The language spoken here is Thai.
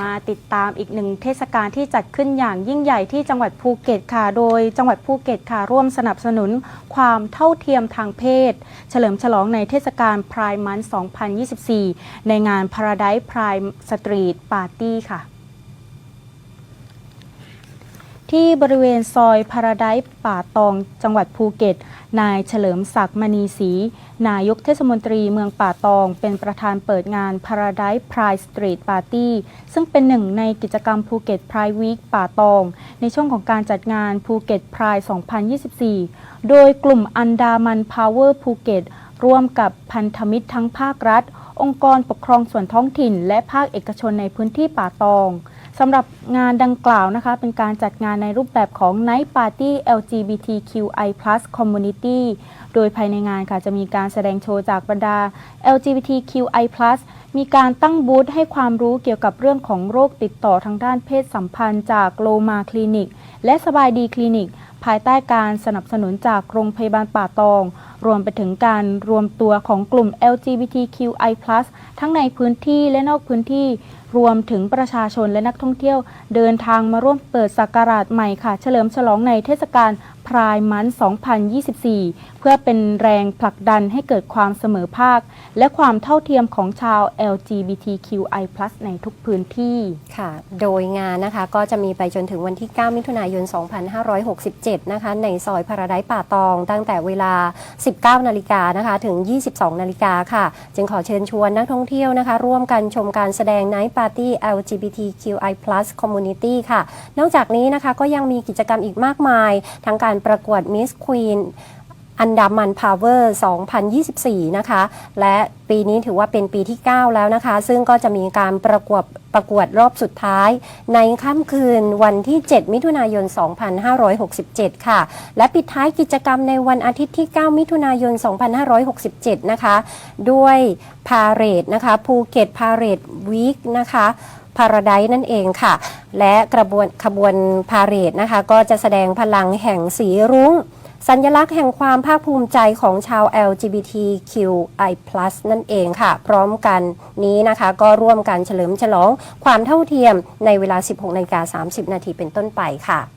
มาติดตามอีกหนึ่งเทศกาลที่จัดขึ้นอย่างยิ่งใหญ่ที่จังหวัดภูเก็ตค่ะ โดยจังหวัดภูเก็ตค่ะร่วมสนับสนุนความเท่าเทียมทางเพศ เฉลิมฉลองในเทศกาลพรายมัน 2024 ในงาน Paradise Prime Street Party ค่ะ ที่บริเวณซอยพาราไดซ์ป่าตอง จังหวัดภูเก็ต นายเฉลิมศักดิ์มณีศรีนายกเทศมนตรีเมืองป่าตอง เป็นประธานเปิดงาน Paradise Pride Street Party ซึ่งเป็นหนึ่งในกิจกรรมภูเก็ต Pride Week ป่าตอง ในช่วงของการจัดงานภูเก็ต Pride 2024 โดยกลุ่มอันดามัน Power ภูเก็ตร่วมกับพันธมิตรทั้งภาครัฐ องค์กรปกครองส่วนท้องถิ่น และภาคเอกชนในพื้นที่ป่าตอง สำหรับงานดังกล่าวนะคะ เป็นการจัดงานในรูปแบบของ Night Party LGBTQI+ Community โดยภายในงานค่ะจะมีการแสดงโชว์จากบรรดา LGBTQI+ มีการตั้งบูธให้ความรู้เกี่ยวกับเรื่องของโรคติดต่อทางด้านเพศสัมพันธ์จากโลมาคลินิก และสบายดีคลินิก ภายใต้การสนับสนุนจากโรงพยาบาลป่าตอง รวมไปถึงการรวมตัวของกลุ่ม LGBTQI+ ทั้งในพื้นที่และนอกพื้นที่ รวมถึงประชาชนและนักท่องเที่ยว เดินทางมาร่วมเปิดสักการะใหม่ค่ะ เฉลิมฉลองในเทศกาล พรายมัน 2024 เพื่อเป็นแรงผลักดันให้เกิดความเสมอภาค และความเท่าเทียมของชาว LGBTQI+ ในทุกพื้นที่ค่ะ โดยงานนะคะก็จะมีไปจนถึงวันที่ 9 มิถุนายน 2567 นะคะ ในซอยพาราไดป่าตอง ตั้งแต่เวลา 19 นาฬิกานะคะ ถึง 22 นาฬิกาค่ะ จึงขอเชิญชวนนักท่องเที่ยวนะคะ ร่วมกันชมการแสดง Night Party LGBTQI+ Community ค่ะ นอกจากนี้นะคะก็ยังมีกิจกรรมอีกมากมาย ทั้งการประกวด Miss Queen อันดามันพาวเวอร์ 2024 นะคะ และปีนี้ถือว่าเป็นปีที่ 9 แล้วนะคะ ซึ่งก็จะมีการประกวดประกวดรอบสุดท้าย ในค่ำคืนวันที่ 7 มิถุนายน 2567 ค่ะ และปิดท้ายกิจกรรมในวันอาทิตย์ที่ 9 มิถุนายน 2567 นะคะ ด้วยพาเรดนะคะภูเก็ตพาเรดวีคนะคะ พาราไดนั่นเองค่ะ และกระบวนขบวนพาเรดนะคะ ก็จะแสดงพลังแห่งสีรุ้ง สัญลักษณ์แห่งความภาคภูมิใจของชาว LGBTQI+ นั่นเองค่ะ พร้อมกันนี้นะคะก็ร่วมกันเฉลิมฉลองความเท่าเทียมในเวลา 16นาฬิกา30 นาทีเป็นต้นไปค่ะ